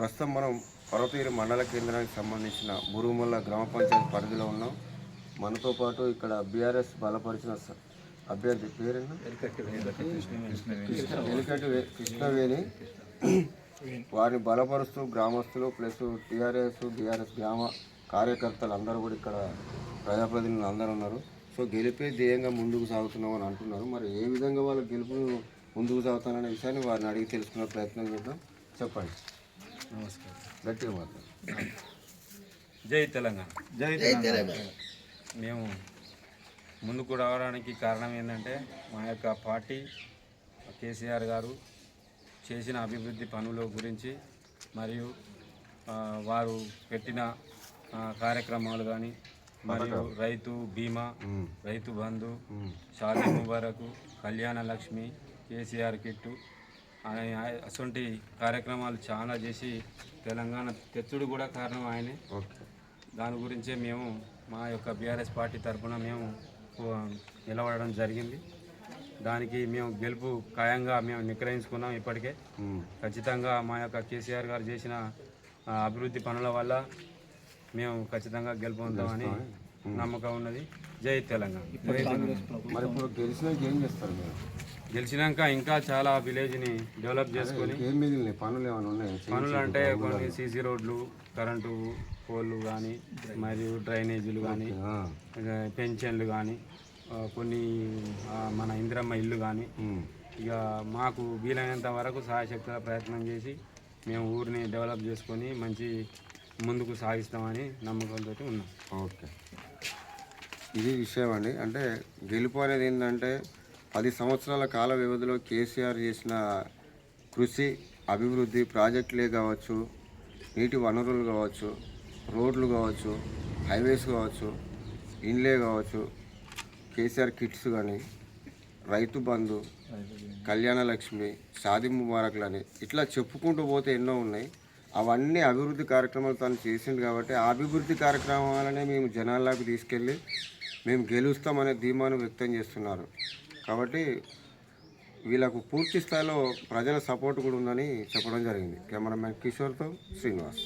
ప్రస్తుతం మనం పర్వతీరు మండల కేంద్రానికి సంబంధించిన బురుగుమల్ల గ్రామ పంచాయతీ పరిధిలో ఉన్నాం. మనతో పాటు ఇక్కడ బీఆర్ఎస్ బలపరిచిన అభ్యర్థి పేరేనా ఎలికటి వే- కృష్ణవేణి వారిని బలపరుస్తూ గ్రామస్తులు ప్లస్ టీఆర్ఎస్ బీఆర్ఎస్ గ్రామ కార్యకర్తలు అందరూ కూడా ఇక్కడ ప్రజాప్రతినిధులు అందరూ ఉన్నారు. సో గెలిపే ధ్యేయంగా ముందుకు సాగుతున్నాం అని అంటున్నారు. మరి ఏ విధంగా వాళ్ళ గెలుపు ముందుకు సాగుతారనే విషయాన్ని వారిని అడిగి తెలుసుకునే ప్రయత్నం చేద్దాం. చెప్పండి. నమస్కారం. గట్టిగా మాట్లాడు జై తెలంగాణ. జై మేము ముందుకు రావడానికి కారణం ఏంటంటే మా యొక్క పార్టీ కేసీఆర్ గారు చేసిన అభివృద్ధి పనుల గురించి మరియు వారు పెట్టిన కార్యక్రమాలు కానీ మరియు రైతు బీమా రైతు బంధు షాదీ ముబారకు కళ్యాణ లక్ష్మి కేసీఆర్ కిట్టు అటువంటి కార్యక్రమాలు చాలా చేసి తెలంగాణ తెచ్చుడు కూడా కారణం ఆయనే. ఓకే. దాని గురించే మేము మా యొక్క బీఆర్ఎస్ పార్టీ తరఫున మేము నిలబడడం జరిగింది. దానికి మేము గెలుపు ఖాయంగా మేము నిగ్రహించుకున్నాం ఇప్పటికే. ఖచ్చితంగా మా యొక్క కేసీఆర్ గారు చేసిన అభివృద్ధి పనుల వల్ల మేము ఖచ్చితంగా గెలుపొందామని నమ్మకం ఉన్నది. జై తెలంగాణ. మరి ఇప్పుడు గెలిచినాక ఏం చేస్తారు మీరు? గెలిచినాక ఇంకా చాలా విలేజ్ని డెవలప్ చేసుకొని ఏం మిగిలినాయి పనులు ఏమైనా ఉన్నాయి? పనులు అంటే కొన్ని సీసీ రోడ్లు కరెంటు పోల్లు కానీ మరియు డ్రైనేజీలు కానీ పెన్షన్లు కానీ కొన్ని మన ఇందిరమ్మ ఇల్లు కానీ ఇక మాకు వీలైనంత వరకు సహాయశక్తుల ప్రయత్నం చేసి మేము ఊరిని డెవలప్ చేసుకొని మంచి ముందుకు సాగిస్తామని నమ్మకంతో ఉన్నాం. ఓకే. ఇది విషయం అండి. అంటే గెలుపు అనేది ఏంటంటే పది సంవత్సరాల కాల వ్యవధిలో కేసీఆర్ చేసిన కృషి అభివృద్ధి ప్రాజెక్టులే కావచ్చు నీటి వనరులు కావచ్చు రోడ్లు కావచ్చు హైవేస్ కావచ్చు ఇండ్లే కావచ్చు కేసీఆర్ కిట్స్ కానీ రైతు బంధు కళ్యాణ లక్ష్మి షాది ముబారక్లని ఇట్లా చెప్పుకుంటూ పోతే ఎన్నో ఉన్నాయి. అవన్నీ అభివృద్ధి కార్యక్రమాలు తను చేసిండు కాబట్టి ఆ అభివృద్ధి కార్యక్రమాలనే మేము జనాల్లోకి తీసుకెళ్ళి మేము గెలుస్తామనే ధీమాను వ్యక్తం చేస్తున్నారు. కాబట్టి వీళ్ళకు పూర్తి స్థాయిలో ప్రజల సపోర్ట్ కూడా ఉందని చెప్పడం జరిగింది. కెమెరామ్యాన్ కిషోర్తో శ్రీనివాస్.